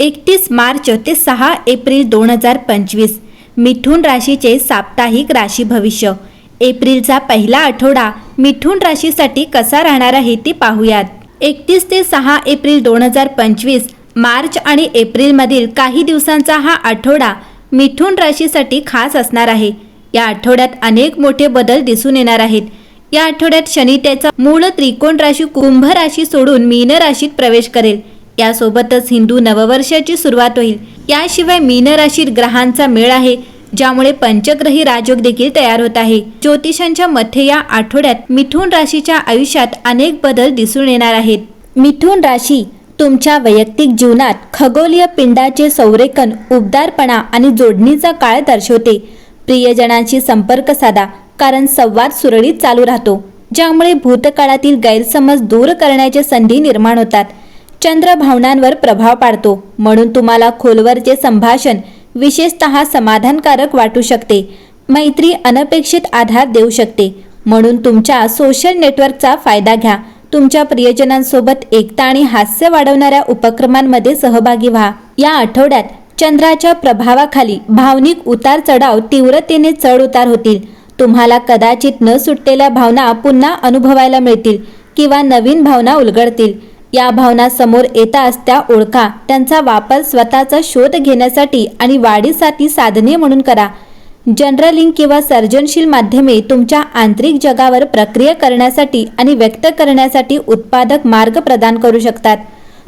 एकतीस मार्च ते सहा एप्रिल दोन हजार पंचवीस. मिथुन राशीचे साप्ताहिक राशी भविष्य. एप्रिलचा पहिला आठवडा मिथुन राशीसाठी कसा राहणार आहे ते पाहूयात. एकतीस ते सहा एप्रिल दोन हजार पंचवीस मार्च आणि एप्रिलमधील काही दिवसांचा हा आठवडा मिथुन राशीसाठी खास असणार आहे. या आठवड्यात अनेक मोठे बदल दिसून येणार आहेत. या आठवड्यात शनी त्याचा मूळ त्रिकोण राशी कुंभ राशी सोडून मीन राशीत प्रवेश करेल. यासोबतच हिंदू नववर्षाची सुरुवात होईल. याशिवाय मीन राशीत ग्रहांचा मेळ आहे ज्यामुळे पंचग्रही राजयोग देखील तयार होत आहे. ज्योतिषांच्या मते या आठवड्यात मिथुन राशीच्या आयुष्यात अनेक बदल दिसून येणार आहेत. मिथुन राशी तुमच्या वैयक्तिक जीवनात खगोलीय पिंडाचे संरेखन उबदारपणा आणि जोडणीचा काळ दर्शवते. प्रियजनांशी संपर्क साधा कारण संवाद सुरळीत चालू राहतो ज्यामुळे भूतकाळातील गैरसमज दूर करण्याच्या संधी निर्माण होतात. चंद्र भावनांवर प्रभाव पाडतो. म्हणून तुम्हाला खोलवरचे संभाषण विशेषतः समाधानकारक वाटू शकते. मैत्री अनपेक्षित आधार देऊ शकते. म्हणून तुमच्या सोशल नेटवर्कचा फायदा घ्या. तुमच्या प्रियजनांसोबत एकता आणि हास्य वाढवणाऱ्या उपक्रमांमध्ये सहभागी व्हा. या आठवड्यात चंद्राच्या प्रभावाखाली भावनिक उतार चढाव तीव्रतेने चढ उतार होतील. तुम्हाला कदाचित न सुटलेल्या भावना पुन्हा अनुभवायला मिळतील किंवा नवीन भावना उलगडतील. या भावना समोर येताच त्या ओळखा. त्यांचा वापर स्वतःचा शोध घेण्यासाठी आणि वाढीसाठी साधने म्हणून करा. जनरलिंग किंवा सर्जनशील माध्यमे तुमच्या आंतरिक जगावर प्रक्रिया करण्यासाठी आणि व्यक्त करण्यासाठी उत्पादक मार्ग प्रदान करू शकतात.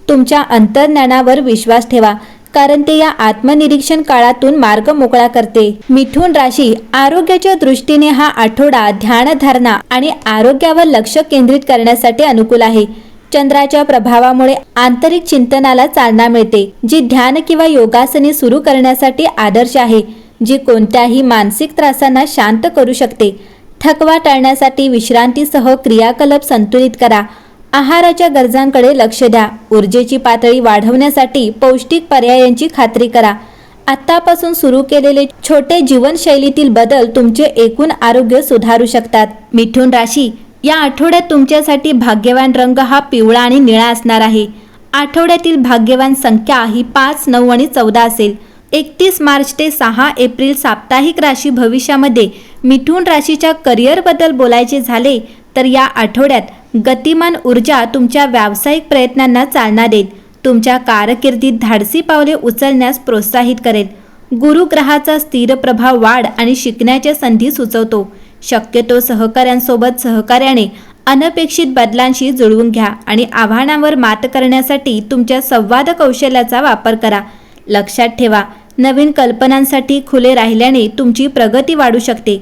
तुमच्या अंतर्ज्ञानावर विश्वास ठेवा कारण ते या आत्मनिरीक्षण काळातून मार्ग मोकळा करते. मिथुन राशी आरोग्याच्या दृष्टीने हा आठवडा ध्यानधारणा आणि आरोग्यावर लक्ष केंद्रित करण्यासाठी अनुकूल आहे. चंद्राच्या प्रभावामुळे आंतरिक चिंतनाला चालना मिळते जी ध्यान किंवा योगासने सुरू करण्यासाठी आदर्श आहे जी कोणत्याही मानसिक त्रासांना शांत करू शकते. थकवा टाळण्यासाठी विश्रांतीसह क्रियाकलाप संतुलित करा. आहाराच्या गरजांकडे लक्ष द्या. ऊर्जेची पातळी वाढवण्यासाठी पौष्टिक पर्यायांची खात्री करा. आत्तापासून सुरू केलेले छोटे जीवनशैलीतील बदल तुमचे एकूण आरोग्य सुधारू शकतात. मिथुन राशी या आठवड्यात तुमच्यासाठी भाग्यवान रंग हा पिवळा आणि निळा असणार आहे. आठवड्यातील भाग्यवान संख्या ही पाच नऊ आणि चौदा असेल. एकतीस मार्च ते सहा एप्रिल साप्ताहिक राशी भविष्यामध्ये मिथून राशीच्या करिअरबद्दल बोलायचे झाले तर या आठवड्यात गतिमान ऊर्जा तुमच्या व्यावसायिक प्रयत्नांना चालना देईल. तुमच्या कारकिर्दीत धाडसी पावले उचलण्यास प्रोत्साहित करेल. गुरुग्रहाचा स्थिर प्रभाव वाढ आणि शिकण्याच्या संधी सुचवतो. शक्यतो सहकाऱ्यांसोबत सहकार्याने अनपेक्षित बदलांशी जुळवून घ्या आणि आव्हानांवर मात करण्यासाठी तुमच्या संवाद कौशल्याचा वापर करा. लक्षात ठेवा नवीन कल्पनांसाठी खुले राहिल्याने तुमची प्रगती वाढू शकते.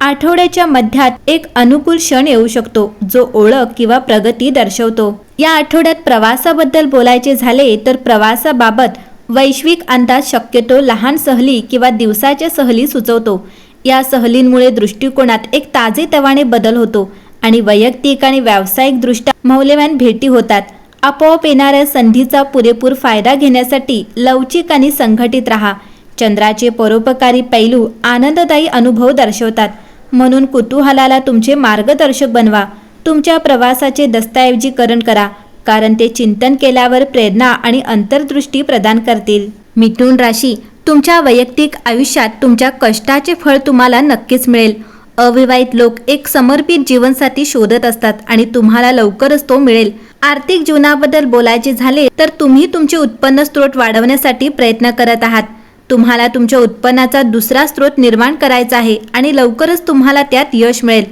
आठवड्याच्या मध्यात एक अनुकूल क्षण येऊ शकतो जो ओळख किंवा प्रगती दर्शवतो. या आठवड्यात प्रवासाबद्दल बोलायचे झाले तर प्रवासाबाबत वैश्विक अंदाज शक्यतो लहान सहली किंवा दिवसाच्या सहली सुचवतो. या सहलींमुळे दृष्टिकोनात एक ताजेतवाने बदल होतो आणि वैयक्तिक आणि व्यावसायिकदृष्ट्या मौल्यवान भेटी होतात. आपोआप येणाऱ्या संधीचा पुरेपूर फायदा घेण्यासाठी लवचिक आणि संघटित राहा. चंद्राचे परोपकारी पैलू आनंददायी अनुभव दर्शवतात. म्हणून कुतूहलाला तुमचे मार्गदर्शक बनवा. तुमच्या प्रवासाचे दस्तऐवजीकरण करा कारण ते चिंतन केल्यावर प्रेरणा आणि अंतर्दृष्टी प्रदान करतील. मिथुन राशी तुमच्या वैयक्तिक आयुष्यात तुमच्या कष्टाचे फळ तुम्हाला नक्कीच मिळेल. अविवाहित लोक एक समर्पित जीवनसाथी शोधत असतात आणि तुम्हाला लवकरच तो मिळेल. आर्थिक जीवनाबद्दल बोलायचे झाले तर तुम्ही तुमचे उत्पन्न स्रोत वाढवण्यासाठी प्रयत्न करत आहात. तुम्हाला तुमच्या उत्पन्नाचा दुसरा स्रोत निर्माण करायचा आहे आणि लवकरच तुम्हाला त्यात यश मिळेल.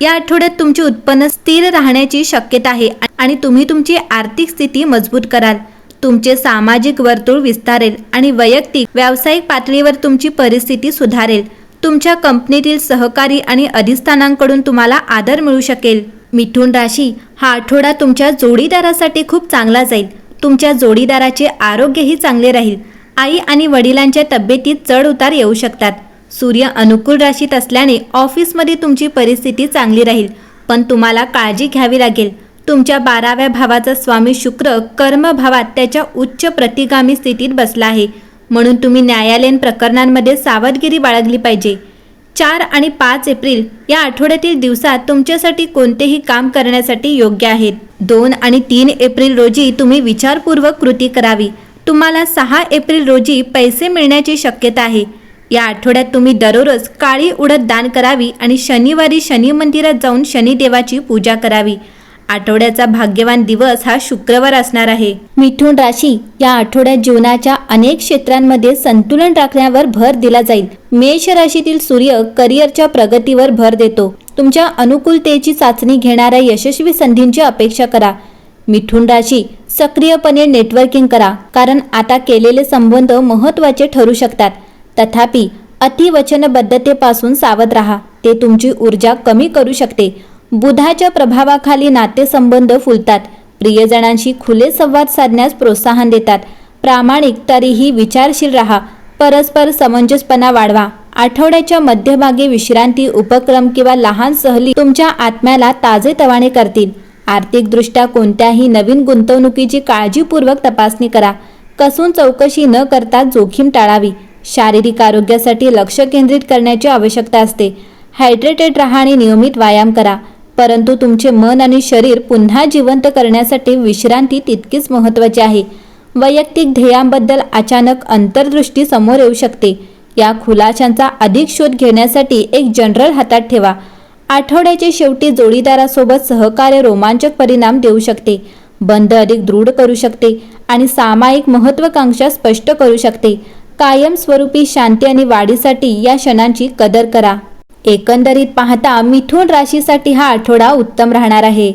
या आठवड्यात तुमचे उत्पन्न स्थिर राहण्याची शक्यता आहे आणि तुम्ही तुमची आर्थिक स्थिती मजबूत कराल. तुमचे सामाजिक वर्तुळ विस्तारेल आणि वैयक्तिक व्यावसायिक पातळीवर तुमची परिस्थिती सुधारेल. तुमच्या कंपनीतील सहकारी आणि अधिस्थानांकडून तुम्हाला आदर मिळू शकेल. मिथुन राशी हा आठवडा तुमच्या जोडीदारासाठी खूप चांगला जाईल. तुमच्या जोडीदाराचे आरोग्यही चांगले राहील. आई आणि वडिलांच्या तब्येतीत चढ उतार येऊ शकतात. सूर्य अनुकूल राशीत असल्याने ऑफिसमध्ये तुमची परिस्थिती चांगली राहील पण तुम्हाला काळजी घ्यावी लागेल. तुमच्या बाराव्या भावाचा स्वामी शुक्र कर्मभावात त्याच्या उच्च प्रतिगामी स्थितीत बसला आहे. म्हणून तुम्ही न्यायालयीन प्रकरणांमध्ये सावधगिरी बाळगली पाहिजे. चार आणि पाच एप्रिल या आठवड्यातील दिवसात तुमच्यासाठी कोणतेही काम करण्यासाठी योग्य आहेत. दोन आणि तीन एप्रिल रोजी तुम्ही विचारपूर्वक कृती करावी. तुम्हाला सहा एप्रिल रोजी पैसे मिळण्याची शक्यता आहे. या आठवड्यात तुम्ही दररोज काळी उडत दान करावी आणि शनिवारी शनी मंदिरात जाऊन शनिदेवाची पूजा करावी. आठवड्याचा भाग्यवान दिवस हा शुक्रवार असणार आहे. मिथुन राशी या आठवड्यात जीवनाच्या अनेक क्षेत्रांमध्ये संतुलन राखण्यावर भर दिला जाईल. मेष राशीतील सूर्य करिअरच्या प्रगतीवर भर देतो. तुमच्या अनुकूलतेची चाचणी घेणाऱ्या यशस्वी संधींची अपेक्षा करा. मिथुन राशी सक्रियपणे नेटवर्किंग करा कारण आता केलेले संबंध महत्त्वाचे ठरू शकतात. तथापि अतिवचनबद्धतेपासून सावध राहा. ते तुमची ऊर्जा कमी करू शकते. बुधाच्या प्रभावाखाली नातेसंबंध फुलतात. प्रियजनांशी खुले संवाद साधण्यास प्रोत्साहन देतात. प्रामाणिक तरीही विचारशील राहा. परस्पर समंजसपणा वाढवा. आठवड्याच्या मध्यभागी विश्रांती उपक्रम किंवा लहान सहली तुमच्या आत्म्याला ताजेतवाने करतील. आर्थिकदृष्ट्या कोणत्याही नवीन गुंतवणुकीची काळजीपूर्वक तपासणी करा. कसून चौकशी न करता जोखीम टाळावी. शारीरिक आरोग्यासाठी लक्ष केंद्रित करण्याची आवश्यकता असते. हायड्रेटेड राहा आणि नियमित व्यायाम करा. परंतु तुमचे मन आणि शरीर पुन्हा जिवंत करण्यासाठी विश्रांती तितकीच महत्त्वाची आहे. वैयक्तिक ध्येयांबद्दल अचानक अंतर्दृष्टी समोर येऊ शकते. या खुलाशांचा अधिक शोध घेण्यासाठी एक जनरल हातात ठेवा. आठवड्याच्या शेवटी जोडीदारासोबत सहकार्य रोमांचक परिणाम देऊ शकते. बंध अधिक दृढ करू शकते आणि सामायिक महत्वाकांक्षा स्पष्ट करू शकते. कायमस्वरूपी शांती आणि वाढीसाठी या क्षणांची कदर करा. एकंदरीत पाहता मिथुन राशीसाठी हा आठवडा उत्तम राहणार आहे.